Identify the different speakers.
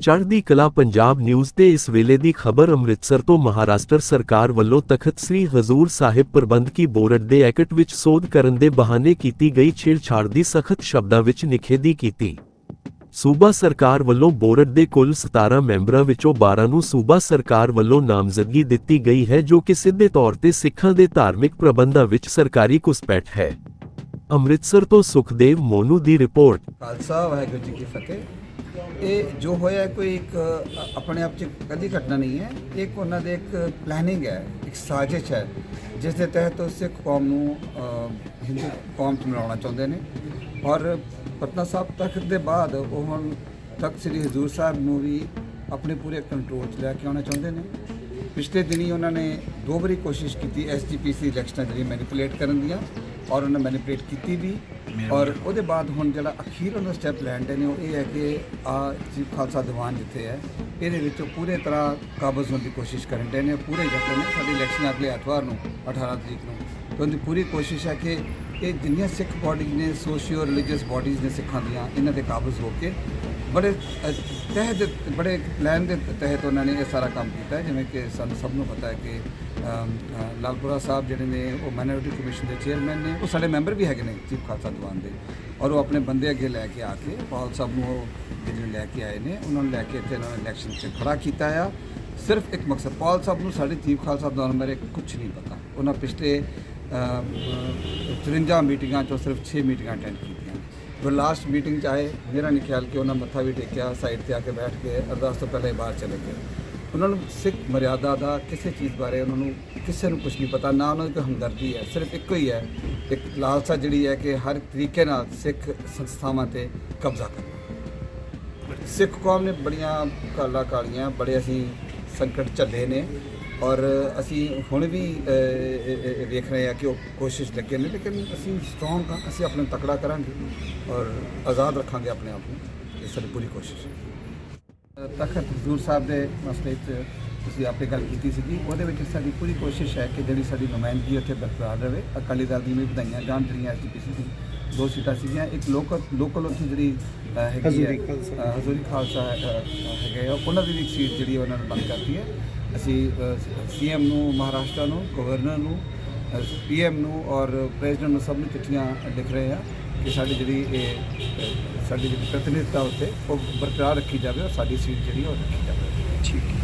Speaker 1: ਚੜ੍ਹਦੀ ਕਲਾ ਪੰਜਾਬ ਨਿਊਜ਼ ਤੇ ਇਸ ਵੇਲੇ ਦੀ ਖਬਰ ਅੰਮ੍ਰਿਤਸਰ ਤੋਂ ਮਹਾਰਾਸ਼ਟਰ ਸਰਕਾਰ ਵੱਲੋਂ ਤਖਤ ਸ੍ਰੀ ਹਜ਼ੂਰ ਸਾਹਿਬ ਪ੍ਰਬੰਧਕੀ ਬੋਰਡ ਦੇ ਐਕਟ ਵਿੱਚ ਸੋਧ ਕਰਨ ਦੇ ਬਹਾਨੇ ਕੀਤੀ ਗਈ ਛੇੜਛਾੜ ਦੀ ਸਖਤ ਸ਼ਬਦਾਂ ਵਿੱਚ ਨਿਖੇਧੀ ਕੀਤੀ। ਸੂਬਾ ਸਰਕਾਰ ਵੱਲੋਂ ਬੋਰਡ ਦੇ ਕੁੱਲ 17 ਮੈਂਬਰਾਂ ਵਿੱਚੋਂ 12 ਨੂੰ ਸੂਬਾ ਸਰਕਾਰ ਵੱਲੋਂ ਨਾਮਜ਼ਦਗੀ ਦਿੱਤੀ ਗਈ ਹੈ, ਜੋ ਕਿ ਸਿੱਧੇ ਤੌਰ ਤੇ ਸਿੱਖਾਂ ਦੇ ਧਾਰਮਿਕ ਪ੍ਰਬੰਧਾਂ ਵਿੱਚ ਸਰਕਾਰੀ ਘੁਸਪੈਠ ਹੈ। ਅੰਮ੍ਰਿਤਸਰ ਤੋਂ ਸੁਖਦੇਵ ਮੋਨੂ ਦੀ ਰਿਪੋਰਟ।
Speaker 2: ਖਾਲਸਾ, ਵਾਹਿਗੁਰੂ ਜੀ ਕੀ ਫਤਿਹ। ਇਹ ਜੋ ਹੋਇਆ ਕੋਈ ਇੱਕ ਆਪਣੇ ਆਪ ਚ ਕਦੀ ਘਟਨਾ ਨਹੀਂ ਹੈ। ਇਹ ਇੱਕ ਉਹਨਾਂ ਦੇ ਇੱਕ ਪਲੈਨਿੰਗ ਹੈ, ਇੱਕ ਸਾਜ਼ਿਸ਼ ਹੈ, ਜਿਸ ਦੇ ਤਹਿਤ ਉਹ ਸਿੱਖ ਕੌਮ ਨੂੰ ਹਿੰਦੂ ਕੌਮ ਚ ਮਿਲਾਉਣਾ ਚਾਹੁੰਦੇ ਨੇ। ਔਰ ਪਟਨਾ ਸਾਹਿਬ ਤਖਤ ਦੇ ਬਾਅਦ ਉਹ ਹੁਣ ਤਖਤ ਸ੍ਰੀ ਹਜ਼ੂਰ ਸਾਹਿਬ ਨੂੰ ਵੀ ਆਪਣੇ ਪੂਰੇ ਕੰਟਰੋਲ 'ਚ ਲੈ ਕੇ ਆਉਣਾ ਚਾਹੁੰਦੇ ਨੇ। ਪਿਛਲੇ ਦਿਨੀ ਉਹਨਾਂ ਨੇ ਦੋ ਵਾਰੀ ਕੋਸ਼ਿਸ਼ ਕੀਤੀ ਐਸਜੀਪੀਸੀ ਇਲੈਕਸ਼ਨਾਂ ਜਿਹੜੀ ਮੈਨੀਪੂਲੇਟ ਕਰਨ ਦੀਆਂ ਔਰ ਉਹਨਾਂ ਮੈਨੀਪੂਲੇਟ ਕੀਤੀ ਵੀ। ਔਰ ਉਹਦੇ ਬਾਅਦ ਹੁਣ ਜਿਹੜਾ ਅਖੀਰ ਉਹਨਾਂ ਸਟੈਪ ਲੈਂਦੇ ਨੇ ਉਹ ਇਹ ਹੈ ਕਿ ਆ ਚੀਫ ਖਾਲਸਾ ਦੀਵਾਨ ਜਿੱਥੇ ਹੈ ਇਹਦੇ ਵਿੱਚ ਉਹ ਪੂਰੇ ਤਰ੍ਹਾਂ ਕਾਬਜ਼ ਹੋਣ ਦੀ ਕੋਸ਼ਿਸ਼ ਕਰਨ ਦੇ ਨੇ। ਪੂਰੇ ਜਤਨ ਨੇ ਸਾਡੀ ਇਲੈਕਸ਼ਨ ਅਗਲੇ ਐਤਵਾਰ ਨੂੰ 18 ਤਰੀਕ ਨੂੰ। ਤੇ ਉਹਦੀ ਪੂਰੀ ਕੋਸ਼ਿਸ਼ ਹੈ ਕਿ ਇਹ ਜਿੰਨੀਆਂ ਸਿੱਖ ਬਾਡੀਜ਼ ਨੇ ਸੋਸ਼ੀਓ ਰਿਲੀਜੀਅਸ ਬਾਡੀਜ਼ ਨੇ ਸਿੱਖਾਂ ਦੀਆਂ ਇਹਨਾਂ ਦੇ ਕਾਬਜ਼ ਹੋ ਕੇ ਬੜੇ ਅ, ਤਹਿਤ ਦੇ ਬੜੇ ਪਲਾਨ ਦੇ ਤਹਿਤ ਉਹਨਾਂ ਨੇ ਇਹ ਸਾਰਾ ਕੰਮ ਕੀਤਾ ਜਿਵੇਂ ਕਿ ਸਾਨੂੰ ਸਭ ਨੂੰ ਪਤਾ ਹੈ ਕਿ ਲਾਲਪੁਰਾ ਸਾਹਿਬ ਜਿਹੜੇ ਨੇ ਉਹ ਮਾਈਨੋਰਿਟੀ ਕਮਿਸ਼ਨ ਦੇ ਚੇਅਰਮੈਨ ਨੇ। ਉਹ ਸਾਡੇ ਮੈਂਬਰ ਵੀ ਹੈਗੇ ਨੇ ਚੀਫ ਖਾਲਸਾ ਦੀਵਾਨ ਦੇ। ਔਰ ਉਹ ਆਪਣੇ ਬੰਦੇ ਅੱਗੇ ਲੈ ਕੇ ਆ ਕੇ ਪਾਲ ਸਾਹਿਬ ਨੂੰ ਉਹ ਜਿਹੜੇ ਲੈ ਕੇ ਆਏ ਨੇ ਉਹਨਾਂ ਨੂੰ ਲੈ ਕੇ ਇੱਥੇ ਉਹਨਾਂ ਨੇ ਇਲੈਕਸ਼ਨ 'ਚ ਖੜਾ ਕੀਤਾ ਆ। ਸਿਰਫ ਇੱਕ ਮਕਸਦ ਪਾਲ ਸਾਹਿਬ ਨੂੰ ਸਾਡੇ ਚੀਫ ਖਾਲਸਾ ਦੀਵਾਨ ਬਾਰੇ ਕੁਝ ਨਹੀਂ ਪਤਾ। ਉਹਨਾਂ ਪਿਛਲੇ 53 ਮੀਟਿੰਗਾਂ ਚੋਂ ਸਿਰਫ 6 ਮੀਟਿੰਗਾਂ ਅਟੈਂਡ ਕੀਤੀਆਂ ਉਹ ਲਾਸਟ ਮੀਟਿੰਗ ਚ ਆਏ ਮੇਰਾ ਨਹੀਂ ਖਿਆਲ ਕਿ ਉਹਨਾਂ ਮੱਥਾ ਵੀ ਟੇਕਿਆ ਸਾਈਡ ਤੇ ਆ ਕੇ ਬੈਠ ਕੇ ਅਰਦਾਸ ਤੋਂ ਪਹਿਲਾਂ ਹੀ ਬਾਹਰ ਚਲੇ ਗਏ ਉਹਨਾਂ ਨੂੰ ਸਿੱਖ ਮਰਿਆਦਾ ਦਾ ਕਿਸੇ ਚੀਜ਼ ਬਾਰੇ ਉਹਨਾਂ ਨੂੰ ਕਿਸੇ ਨੂੰ ਕੁਝ ਨਹੀਂ ਪਤਾ ਨਾ ਉਹਨਾਂ ਦੀ ਕੋਈ ਹਮਦਰਦੀ ਹੈ ਸਿਰਫ ਇੱਕੋ ਹੀ ਹੈ ਇੱਕ ਲਾਲਸਾ ਜਿਹੜੀ ਹੈ ਕਿ ਹਰ ਤਰੀਕੇ ਨਾਲ ਸਿੱਖ ਸੰਸਥਾਵਾਂ ਤੇ ਕਬਜ਼ਾ ਕਰਨਾ ਸਿੱਖ ਕੌਮ ਨੇ ਬੜੀਆਂ ਕਾਲਾ ਕਾਲੀਆਂ ਬੜੇ ਅਸੀਂ ਸੰਕਟ ਝੱਲੇ ਨੇ ਔਰ ਅਸੀਂ ਹੁਣ ਵੀ ਵੇਖ ਰਹੇ ਹਾਂ ਕਿ ਉਹ ਕੋਸ਼ਿਸ਼ ਲੱਗੇ ਨੇ ਲੇਕਿਨ ਅਸੀਂ ਸਟਰੋਂਗ ਹਾਂ ਅਸੀਂ ਆਪਣੇ ਤਕੜਾ ਕਰਾਂਗੇ ਔਰ ਆਜ਼ਾਦ ਰੱਖਾਂਗੇ ਆਪਣੇ ਆਪ ਨੂੰ। ਇਹ ਸਾਡੀ ਪੂਰੀ ਕੋਸ਼ਿਸ਼ ਹੈ। ਤਖਤ ਹਜ਼ੂਰ ਸਾਹਿਬ ਦੇ ਮਸਲੇ 'ਚ ਤੁਸੀਂ ਆਪੇ ਗੱਲ ਕੀਤੀ ਸੀਗੀ ਉਹਦੇ ਵਿੱਚ ਸਾਡੀ ਪੂਰੀ ਕੋਸ਼ਿਸ਼ ਹੈ ਕਿ ਜਿਹੜੀ ਸਾਡੀ ਨੁਮਾਇੰਦਗੀ ਉੱਥੇ ਬਰਕਰਾਰ ਰਹੇ। ਅਕਾਲੀ ਦਲ ਦੀ ਵੀ ਵਧਾਈਆਂ ਜਾਣ ਜਿਹੜੀਆਂ ਐਸਜੀਪੀਸੀ ਦੀ ਦੋ ਸੀਟਾਂ ਸੀਗੀਆਂ ਇੱਕ ਲੋਕਲ ਲੋਕਲ ਉੱਥੇ ਜਿਹੜੀ ਹੈਗੀ ਹੈ ਹਜ਼ੂਰੀ ਖਾਲਸਾ। ਹੈਗੇ ਉਹਨਾਂ ਦੀ ਵੀ ਇੱਕ ਸੀਟ ਜਿਹੜੀ ਉਹਨਾਂ ਨੇ ਬੰਦ ਕਰਤੀ ਹੈ। ਅਸੀਂ ਸੀਐਮ ਨੂੰ, ਮਹਾਰਾਸ਼ਟਰ ਨੂੰ, ਗਵਰਨਰ ਨੂੰ ਪੀਐਮ ਨੂੰ ਔਰ ਪ੍ਰੈਜ਼ੀਡੈਂਟ ਨੂੰ ਸਭ ਨੂੰ ਚਿੱਠੀਆਂ ਲਿਖ ਰਹੇ ਆ ਕਿ ਸਾਡੀ ਜਿਹੜੀ ਇਹ ਸਾਡੀ ਜਿਹੜੀ ਪ੍ਰਤੀਨਿਧਤਾ ਉੱਤੇ ਉਹ ਬਰਕਰਾਰ ਰੱਖੀ ਜਾਵੇ ਔਰ ਸਾਡੀ ਸੀਟ ਜਿਹੜੀ ਉਹ ਰੱਖੀ ਜਾਵੇ।
Speaker 3: ਠੀਕ